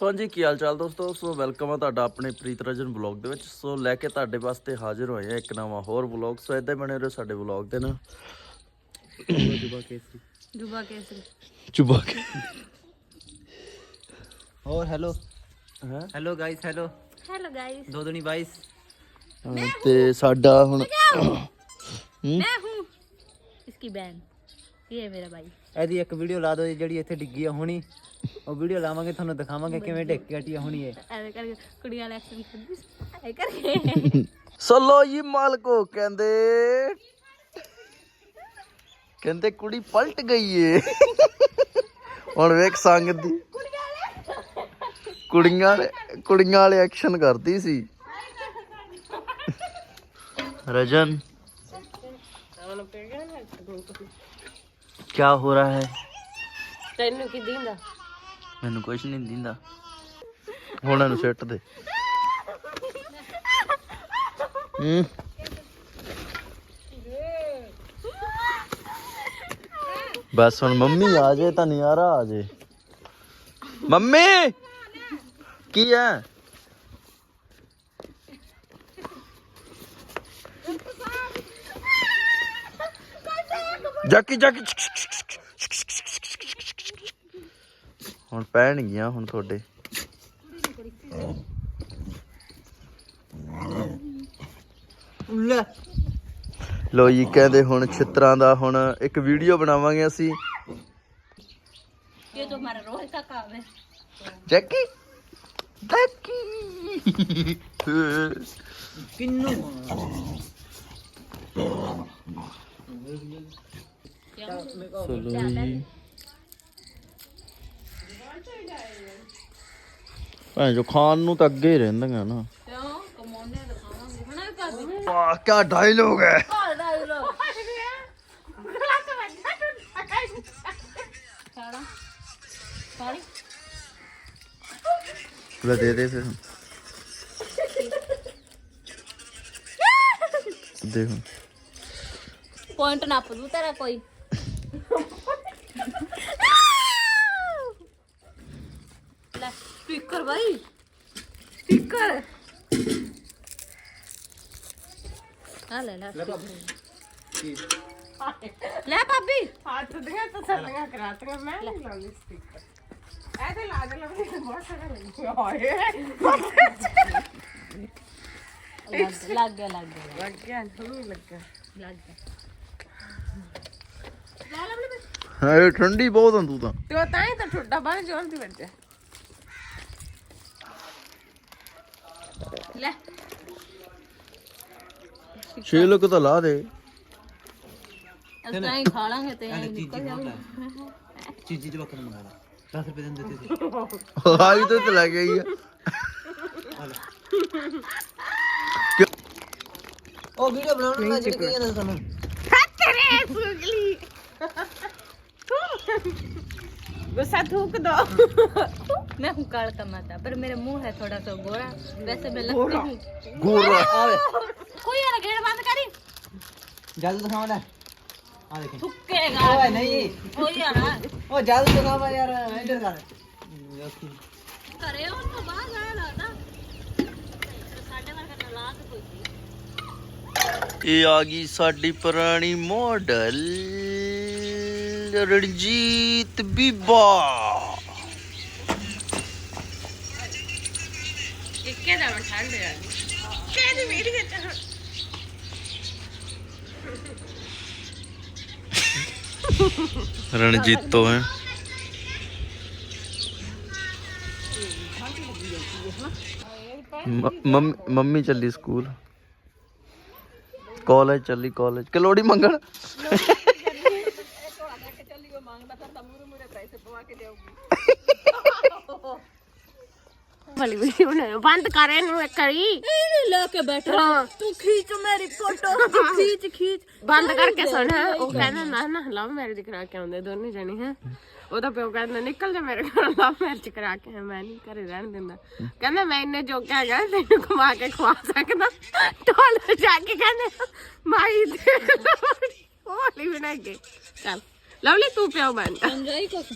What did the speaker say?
ਸੋ ਹਾਂਜੀ ਕੀ ਹਾਲ ਚਾਲ ਦੋਸਤੋ? ਸੋ ਵੈਲਕਮ ਆ ਤੁਹਾਡਾ ਆਪਣੇ ਪ੍ਰੀਤ ਰਜਨ ਬਲੌਗ ਦੇ ਵਿੱਚ। ਸੋ ਲੈ ਕੇ ਤੁਹਾਡੇ ਵਾਸਤੇ ਹਾਜ਼ਰ ਹੋਏ ਆ ਇੱਕ ਨਵਾਂ ਹੋਰ ਬਲੌਗ ਸੋ ਇਦਾਂ ਬਣੇ ਰਹੋ ਸਾਡੇ ਬਲੌਗ ਦੇ ਨਾਲ। ਜੁਬਾ ਕੇਸਰੀ। ਜੁਬਾ ਕੇਸਰੀ ਜੁਬਾ ਕੇ ਹੋਰ ਹੈਲੋ ਹਾਂ? Hello guys hello hello guys ਦੋ ਦੁਨੀ 22 ਤੇ ਸਾਡਾ ਹੁਣ ਮੈਂ ਹੂੰ। ਇਸकी ਬੈਨ ਇਹ ਹੈ ਮੇਰਾ ਭਾਈ ਇਹਦੀ ਇੱਕ ਵੀਡੀਓ ਲਾ ਦਿਓ ਜੀ ਜਿਹੜੀ ਇੱਥੇ ਡਿੱਗੀ ਆ ਹੁਣੀ। ਉਹ ਵੀਡੀਓ ਲਾਵਾਂਗੇ ਤੁਹਾਨੂੰ ਦਿਖਾਵਾਂਗੇ ਕਿਵੇਂ ਡਿੱਗ ਕੇ ਹਟੀ ਆ ਹੁਣੀ ਇਹ। ਐਵੇਂ ਕਰਕੇ ਕੁੜੀਆਂ ਵਾਲਾ ਐਕਸ਼ਨ ਕਰਦੀ ਸੀ। ਐ ਕਰਕੇ। ਸੋ ਲੋ ਜੀ ਮਾਲਕੋ ਕਹਿੰਦੇ ਕਹਿੰਦੇ ਕੁੜੀ ਪਲਟ ਗਈ ਏ। ਹੁਣ ਵੇਖ ਸੰਗ ਦੀ। ਕੁੜੀਆਂ ਵਾਲੇ- ਕੁੜੀਆਂ ਵਾਲੇ ਐਕਸ਼ਨ ਕਰਦੀ ਸੀ। ਰਜਨ। ਕੀ ਹੋ ਰਿਹਾ ਹੈ? ਤੈਨੂੰ ਕੀ ਦਿੰਦਾ? ਮੈਨੂੰ ਕੁਝ ਨਹੀਂ ਦਿੰਦਾ। ਹੁਣ ਇਹਨੂੰ ਸਿੱਟ ਦੇ। ਹੂੰ। ਬਸ ਹੁਣ ਮੰਮੀ ਆ ਜੇ ਤਾਂ ਨਜ਼ਾਰਾ ਆ ਜੇ। ਮੰਮੀ! ਕੀ ਹੈ? ਜਾਕੀ ਜਾਕੀ ਹੁਣ ਪੈਣ ਗਿਆ ਹੁਣ ਤੁਹਾਡੇ ਲੈ ਲੋ ਜੀ ਕਹਿੰਦੇ ਹੁਣ ਛਿੱਤਰਾਂ ਦਾ ਹੁਣ ਇੱਕ ਵੀਡੀਓ ਬਣਾਵਾਂਗੇ ਅਸੀਂ ये तो हमारा रोज का काम है ਜੈਕੀ ਜੈਕੀ ਕਿੰਨੂ ਚਲੋ ਜੀ ਭਾਂ ਜੋ ਖਾਣ ਨੂੰ ਤਾਂ ਅੱਗੇ ਹੀ ਰਹਿੰਦੀਆਂ ਨਾ। ਕਿਉਂ ਕਮਾਉਣੇ ਦਿਖਾਵਾਂਗੇ ਹਣਾ ਕਾਦੀ ਵਾਹ ਕੀ ਡਾਇਲੋਗ ਹੈ। ਘਰ ਦਾ ਇਹ ਲੋਕ ਗਲਾਸ ਵੱਜਾ ਤੂੰ ਸਾਰਾ ਸਾਰੀ ਲੈ ਦੇ ਦੇ ਫਿਰ ਦੇਖੋ ਪੁਆਇੰਟ ਨਾ ਪਦੂ ਤੇਰਾ ਕੋਈ। ਲੈ ਸਪੀਕਰ ਬਾਈ। ਸਪੀਕਰ। ਆ ਲੈ ਲੈ ਕੀ ਲੈ ਭਾਬੀ। ਹੱਥ ਦੀਆਂ ਤਸੱਲੀਆਂ ਕਰਾਤੀਆਂ ਮੈਂ ਨਹੀਂ ਲਾਉਂਦੀ ਸਪੀਕਰ। ਐ ਤੇ ਲਾ ਦੇ ਲੱਭਦੀ ਬਹੁਤ ਸਾਰਾ ਲੱਗੀ ਹਾਏ। ਲੱਗ ਗਿਆ ਲੱਗ ਗਿਆ। ਲੱਗ ਗਿਆ ਤੁਹਾਨੂੰ ਲੱਗ ਗਿਆ। ਲੱਗ ਗਿਆ। ਹਾਏ ਠੰਡੀ ਬਹੁਤ ਆ ਤੂੰ ਤਾਂ। ਤੇ ਉਹ ਤਾਂ ਹੀ ਤਾਂ ਠੁੱਡਾ ਬਾਹਰ ਜੋਰ ਦੀ ਵੱਜਿਆ ਲੈ। ਛੇ ਲੋਕ ਤਾਂ ਲਾ ਦੇ। ਅਸੀਂ ਤਾਂ ਹੀ ਖਾ ਲਾਂਗੇ ਤੇ ਐਂ ਨਿਕਲ ਜਾਊਗਾ। ਚੀਜੀ ਦੇ ਬੱਕਰ ਮੰਗਾ ਲਾ 10 ਰੁਪਏ ਦਿੰਦੇ ਤੇ ਸੀ ਆ ਵੀ ਤਾਂ ਲੈ ਗਈ ਆ। ਉਹ ਵੀਡੀਓ ਬਣਾਉਣ ਲੱਗ ਜਿਹੜੀ ਕਹੀਆਂ ਤੁਹਾਨੂੰ ਫੱਤਰੇ ਸੁਗਲੀ ਗੁੱਸਾ ਥੂਕ ਦੋ मैं हूँ काल का माता पर मेरा मुंह है थोड़ा सा गोरा वैसे मैं लगती हूँ ਗੋਰਾ ਆਵੇ कोई यार गेट बंद करी ਜਲਦ ਦਿਖਾਵਾ ਲੈ ਆ ਦੇਖੀ थुकेगा ਓਏ ਨਹੀਂ कोई यार ਉਹ ਜਲਦ ਦਿਖਾਵਾ ਯਾਰ ਇੱਧਰ ਕਰ करे उन तो बाहर आया ना था साढ़े बार का लाग कोई थी ਇਹ ਆ ਗਈ ਸਾਡੀ ਪੁਰਾਣੀ ਮਾਡਲ ਰਣਜੀਤ ਬੀਬਾ। ਇੱਕੇ ਦਾ ਠੰਡ ਆ ਕਿਹਦੀ ਮੇਰੀ ਵਿੱਚ ਰਣਜੀਤ ਤੋਂ ਹੈ। ਮੰਮੀ ਚੱਲੀ ਸਕੂਲ। ਕਾਲਜ ਚੱਲੀ ਕਾਲਜ ਕਲੋੜੀ ਮੰਗਣ? ਕੇ ਦੇਊਗੀ ਵਾਲੀ ਵੀਡੀਓ ਬੰਦ ਕਰ ਇਹਨੂੰ ਇੱਕ ਵਾਰੀ। ਇਹਨੂੰ ਕੇ ਬੈਠਾ। ਤੂੰ ਖੀਚ ਮੇਰੀ ਫੋਟੋ। ਖੀਚ ਖੀਚ। ਬੰਦ ਕਰਕੇ ਸੁਣ। ਉਹ ਕਹਿੰਦਾ ਨਾ ਨਾ ਲਵ ਮੈਰਿਜ ਕਰਾ ਕੇ ਆਉਂਦੇ ਦੋਨੇ ਜਣੇ ਹੈ? ਉਹਦਾ ਪਿਓ ਕਹਿੰਦਾ ਨਿਕਲ ਜਾ ਮੇਰੇ ਘਰ ਲਵ ਮੈਰਿਜ ਕਰਾ ਕੇ ਮੈਂ ਨਹੀਂ ਘਰੇ ਰਹਿਣ ਦਿੰਦਾ। ਕਹਿੰਦਾ ਮੈਂ ਇੰਨੇ ਜੋਗਾ ਹੈਗਾ ਤੈਨੂੰ ਕਮਾ ਕੇ ਖਵਾ ਸਕਦਾ। ਢੋਲ ਜਾ ਕੇ ਕਹਿੰਦੇ ਮਾਈ ਦੇ ਹੋਲੀ ਬਣਾਏ ਚੱਲ। ਲਵਲੀ ਤੂੰ ਪਿਓ ਬਣ ਚੰਗਾ ਹੀ ਕੁਛ?